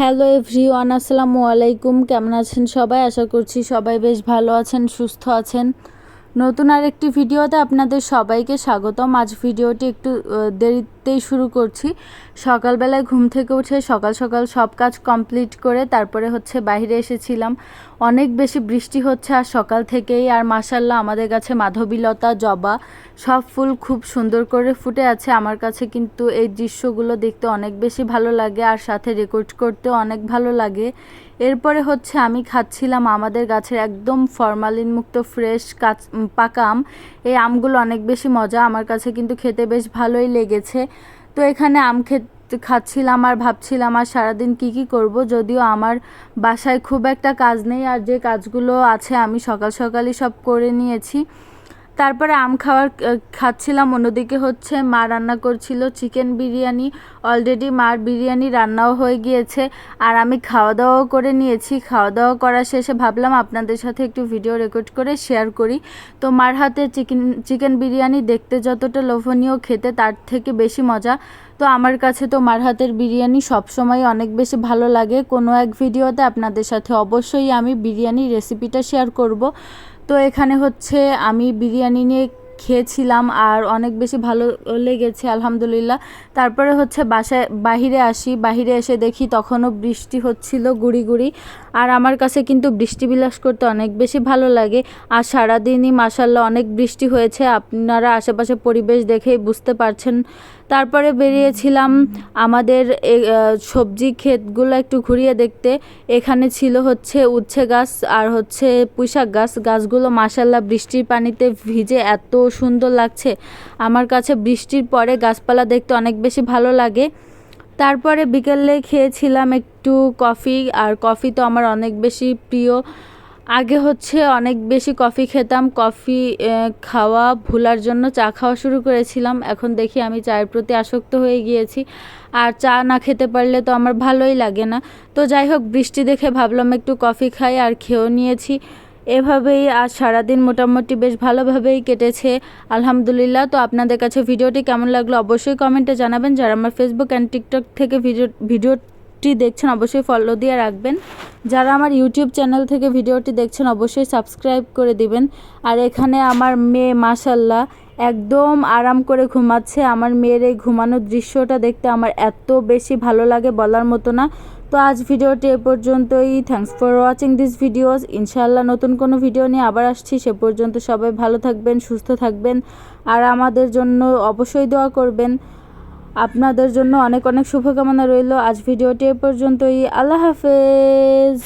Hello everyone, আসসালামু আলাইকুম। কেমন আছেন সবাই? আশা করছি সবাই বেশ ভালো আছেন, সুস্থ আছেন। নতুন আরেকটি ভিডিওতে আপনাদের সবাইকে স্বাগতম। আজ ভিডিওটি একটু দেরিতেই শুরু করছি। সকালবেলায় ঘুম থেকে উঠে সকাল সকাল সব কাজ কমপ্লিট করে তারপরে হচ্ছে বাইরে এসেছিলাম। অনেক বেশি বৃষ্টি হচ্ছে আর সকাল থেকেই আর মাসাল্লাহ আমাদের কাছে মাধবীলতা, জবা সব ফুল খুব সুন্দর করে ফুটে আছে। আমার কাছে কিন্তু এই দৃশ্যগুলো দেখতে অনেক বেশি ভালো লাগে আর সাথে রেকর্ড করতেও অনেক ভালো লাগে। এরপরে হচ্ছে আমি খাচ্ছিলাম আমাদের গাছের একদম ফরমালিন মুক্ত ফ্রেশ, কাচ পাকা আম। এই আমগুলো অনেক বেশি মজা, আমার কাছে কিন্তু খেতে বেশ ভালোই লেগেছে। তো এখানে আম খেতে, খাচ্ছিলাম আর ভাবছিলাম আর সারাদিন কি কি করব, যদিও আমার বাসায় খুব একটা কাজ নেই আর যে কাজগুলো আছে আমি সকাল সকালই সব করে নিয়েছি। তারপরে আম খাওয়ার খাচ্ছিলাম। অন্যদিকে হচ্ছে মা রান্না করছিল চিকেন বিরিয়ানি। অলরেডি মার বিরিয়ানি রান্নাও হয়ে গিয়েছে। আর আমি খাওয়া দাওয়াও করে নিয়েছি। খাওয়া দাওয়া করা শেষে ভাবলাম আপনাদের সাথে একটু ভিডিও রেকর্ড করে শেয়ার করি। তো মার হাতে চিকেন চিকেন বিরিয়ানি দেখতে যতটা লোভনীয় খেতে, তার থেকে বেশি মজা। তো আমার কাছে তো মার হাতের বিরিয়ানি সবসময় অনেক বেশি ভালো লাগে। কোনো এক ভিডিওতে আপনাদের সাথে অবশ্যই আমি বিরিয়ানির রেসিপিটা শেয়ার করব। তো এখানে হচ্ছে আমি বিরিয়ানি নিয়ে খেয়েছিলাম আর অনেক বেশি ভালো লেগেছে, আলহামদুলিল্লাহ। তারপরে হচ্ছে বাসায়, বাহিরে আসি, বাহিরে এসে দেখি তখনও বৃষ্টি হচ্ছিল গুড়ি গুড়ি। আর আমার কাছে কিন্তু বৃষ্টি বিলাস করতে অনেক বেশি ভালো লাগে। আর সারাদিনই মাসাল্লাহ অনেক বৃষ্টি হয়েছে, আপনারা আশেপাশে পরিবেশ দেখেই বুঝতে পারছেন। তারপরে বেরিয়েছিলাম আমাদের সবজি ক্ষেতগুলো একটু ঘুরিয়ে দেখতে। এখানে ছিল হচ্ছে উচ্ছে গাছ আর হচ্ছে পুঁইশাক গাছ। গাছগুলো মাসাল্লাহ বৃষ্টির পানিতে ভিজে এত সুন্দর লাগছে। আমার কাছে বৃষ্টির পরে গাছপালা দেখতে অনেক বেশি ভালো লাগে। তারপরে বিকেলে খেয়েছিলাম একটু কফি, আর কফি তো আমার অনেক বেশি প্রিয়। আগে হচ্ছে অনেক বেশি কফি খেতাম, কফি খাওয়া ভুলার জন্য চা খাওয়া শুরু করেছিলাম। এখন দেখি আমি চায়ের প্রতি আসক্ত হয়ে গিয়েছি। আর চা না খেতে পারলে তো আমার ভালোই লাগে না। তো যাই হোক, বৃষ্টি দেখে ভাবলাম একটু কফি খাই, আর খেয়েও নিয়েছি। এভাবেই আজ সারাদিন মোটামুটি বেশ ভালোভাবেই কেটেছে। আলহামদুলিল্লাহ। তো আপনাদের কাছে ভিডিওটি কেমন লাগল অবশ্যই কমেন্টে জানাবেন। যারা আমার ফেসবুক অ্যান্ড টিকটক থেকে ভিডিও, ভিডিওটি দেখছেন, অবশ্যই ফলো দিয়ে রাখবেন। যারা আমার ইউটিউব চ্যানেল থেকে ভিডিওটি দেখছেন, অবশ্যই সাবস্ক্রাইব করে দিবেন। আর এখানে আমার মেয়ে মাসাল্লাহ একদম আরাম করে ঘুমাচ্ছে। আমার মেয়ের এই ঘুমানোর দৃশ্যটা দেখতে আমার এত বেশি ভালো লাগে বলার মতো না। তো আজ ভিডিওটি এ পর্যন্তই। Thanks for watching this videos ইনশাআল্লাহ নতুন কোনো ভিডিও নিয়ে আবার আসছি। সে পর্যন্ত সবাই ভালো থাকবেন, সুস্থ থাকবেন। আর আমাদের জন্য অবশ্যই দোয়া করবেন। আপনাদের জন্য অনেক অনেক শুভকামনা রইল। আজ ভিডিওটি এ পর্যন্তই। আল্লাহ হাফেজ।